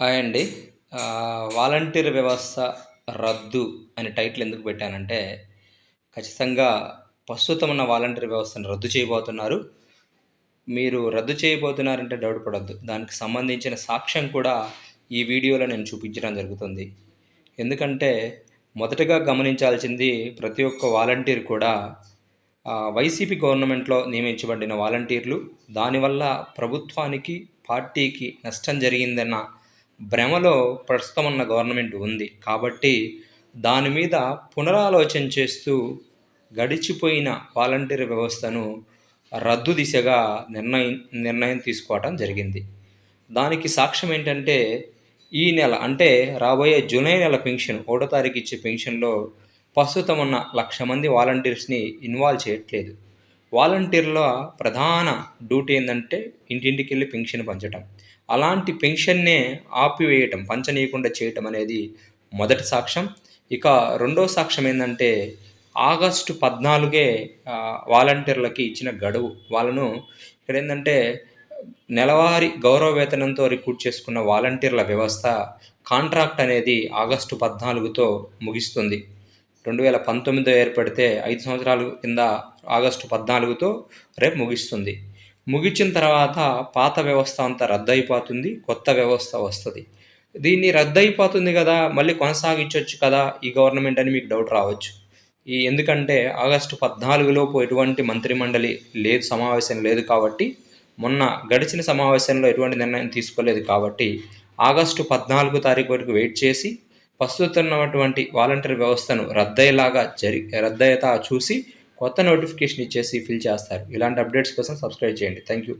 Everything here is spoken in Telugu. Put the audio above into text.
హాయ్ అండి. వాలంటీర్ వ్యవస్థ రద్దు అనే టైటిల్ ఎందుకు పెట్టానంటే ఖచ్చితంగా ప్రస్తుతం ఉన్న వాలంటీర్ వ్యవస్థను రద్దు చేయబోతున్నారు. మీరు రద్దు చేయబోతున్నారంటే డౌట్ పడద్దు. దానికి సంబంధించిన సాక్ష్యం కూడా ఈ వీడియోలో నేను చూపించడం జరుగుతుంది. ఎందుకంటే మొదటగా గమనించాల్సింది ప్రతి ఒక్క వాలంటీర్ కూడా వైసీపీ గవర్నమెంట్లో నియమించబడిన వాలంటీర్లు. దానివల్ల ప్రభుత్వానికి పార్టీకి నష్టం జరిగిందన్న భ్రమలో ప్రస్తుతం ఉన్న గవర్నమెంట్ ఉంది. కాబట్టి దాని మీద పునరాలోచన చేస్తూ గడిచిపోయిన వాలంటీర్ వ్యవస్థను రద్దు దిశగా నిర్ణయం నిర్ణయం తీసుకోవటం జరిగింది. దానికి సాక్ష్యం ఏంటంటే ఈ నెల అంటే రాబోయే జూలై నెల పెన్షన్ ఒకటో తారీఖు ఇచ్చే పెన్షన్లో ప్రస్తుతం ఉన్న లక్ష మంది వాలంటీర్స్ని ఇన్వాల్వ్ చేయట్లేదు. వాలంటీర్ల ప్రధాన డ్యూటీ ఏంటంటే ఇంటింటికి వెళ్ళి పెన్షన్ పంచటం. అలాంటి పెన్షన్నే ఆపివేయటం పంచనీయకుండా చేయటం అనేది మొదటి సాక్ష్యం. ఇక రెండో సాక్ష్యం ఏంటంటే ఆగస్టు పద్నాలుగే వాలంటీర్లకి ఇచ్చిన గడువు. వాళ్ళను ఇక్కడ ఏంటంటే నెలవారీ గౌరవ వేతనంతో రిక్రూట్ చేసుకున్న వాలంటీర్ల వ్యవస్థ కాంట్రాక్ట్ అనేది ఆగస్టు పద్నాలుగుతో ముగిస్తుంది. రెండు వేల పంతొమ్మిదిలో ఏర్పడితే ఐదు సంవత్సరాల కింద ఆగస్టు పద్నాలుగుతో రేపు ముగిస్తుంది. ముగించిన తర్వాత పాత వ్యవస్థ అంతా రద్దయిపోతుంది కొత్త వ్యవస్థ వస్తుంది. దీన్ని రద్దు అయిపోతుంది కదా మళ్ళీ కొనసాగించవచ్చు కదా ఈ గవర్నమెంట్ అని మీకు డౌట్ రావచ్చు. ఈ ఎందుకంటే ఆగస్టు పద్నాలుగులోపు ఎటువంటి మంత్రిమండలి లేదు సమావేశం లేదు కాబట్టి మొన్న గడిచిన సమావేశంలో ఎటువంటి నిర్ణయం తీసుకోలేదు కాబట్టి ఆగస్టు పద్నాలుగు తారీఖు వరకు వెయిట్ చేసి ప్రస్తుతం వాలంటీర్ వ్యవస్థను రద్దయ్యేలాగా జరి రద్దయ్యేతా చూసి కొత్త నోటిఫికేషన్ ఇచ్చేసి ఫిల్ చేస్తారు. ఇలాంటి అప్డేట్స్ కోసం సబ్స్క్రైబ్ చేయండి. Thank you